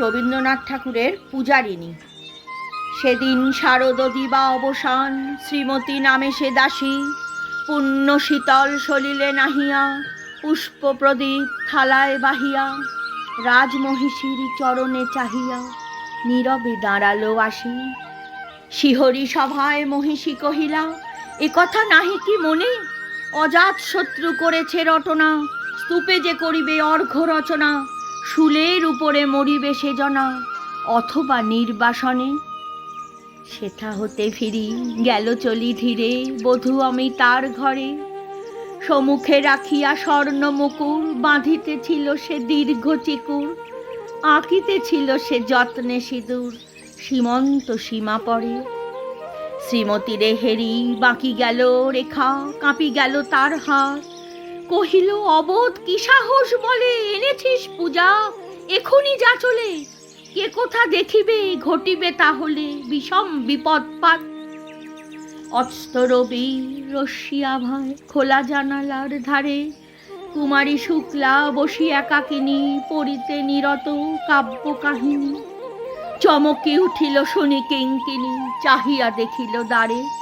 রবীন্দ্রনাথ ঠাকুরের পূজারিণী। সেদিন শারদ দিবা অবসান, শ্রীমতী নামে সে দাসী, পুণ্য শীতল সলিলে নাহিয়া, পুষ্প প্রদীপ থালায় বাহিয়া, রাজমহিষীর চরণে চাহিয়া নীরবে দাঁড়াল আসি। শিহরি সভায় মহিষী কহিলা, এ কথা নাহি কি মনে? অজাত শত্রু করেছে রটনা, স্তূপে যে করিবে অর্ঘ্য রচনা শুলের উপরে মরিবে সে জনা, অথবা নির্বাসনে। সেথা হতে ফিরি, গেল চলি ধীরে, বধূ আমি তার ঘরে। সম্মুখে রাখিয়া স্বর্ণ মুকুর বাঁধিতেছিল সে দীর্ঘ চিকুর আঁকিতেছিল সে যত্নে সিঁদুর, সীমন্ত সীমা পড়ে শ্রীমতীরে হেরি বাকি গেল রেখা, কাঁপি গেল তার হাত। কহিল, অবোধ কি সাহস বলে এনেছিস পূজা? এখনই যা চলে। কে কোথা দেখিবে, ঘটিবে তাহলে বিষম বিপদপাত অস্ত রবি রশ্মিয়া ভয় খোলা জানালার ধারে। কুমারী শুক্লা বসি একাকিনী, পড়িতে নিরত কাব্য কাহিনী চমকে উঠিল শুনি কিঙ্কিনী, চাহিয়া দেখিল দ্বারে।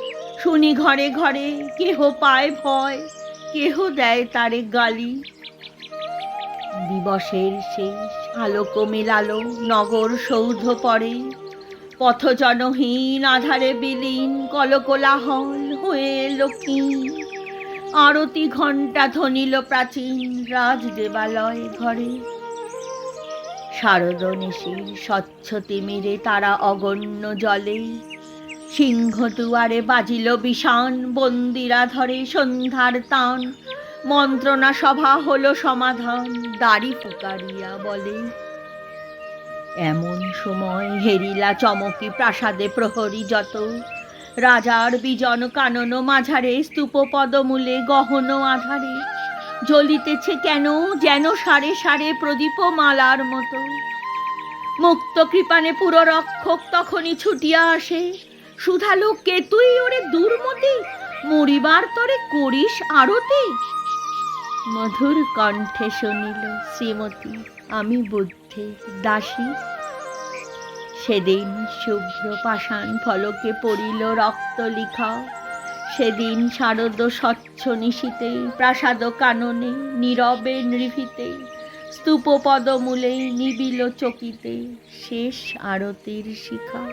শুনি ঘরে ঘরে কেহ পায় ভয়, কেহ দেয় তারে গালি। দিবসের শেষ আলোক মেলালো নগর সৌধ পরে, পথজনহীন আধারে বিলীন কলকোলাহল হয়ে লক্ষ্মী আরতি ঘণ্টা ধ্বনিল প্রাচীন রাজ দেবালয় ঘরে। শারদ নিশি স্বচ্ছ তিমিরে তারা অগণ্য জলে সিংহ দুয়ারে বাজিল বিষান বন্দিরা ধরে সন্ধ্যার তান। মন্ত্রণা সভা হলো সমাধান, দাড়ি ফুকারিয়া বলে। এমন সময় হেরিলা চমকি প্রাসাদে প্রহরী যত। রাজার বিজন কানন মাঝারে স্তূপ পদমূলে গহন আধারে। জ্বলিতেছে কেন, যেন সারে সারে প্রদীপ মালার মতো। মুক্ত কৃপানে পুরো রক্ষক তখনই ছুটিয়া আসে। সুধালো কে তুই ওরে দুর্মতি মরিবার তরে করিস আরতি। মধুর কণ্ঠে শুনিল, শ্রীমতী, আমি বুদ্ধের দাসী। সেদিন শুভ্র পাষাণ ফলকে পড়িল রক্ত লিখা। সেদিন শারদ স্বচ্ছ নিশীতে, প্রাসাদ কাননে, নীরবে নৃভিতে স্তূপ পদমূলে নিবিল চকিতে, শেষ আরতির শিখা।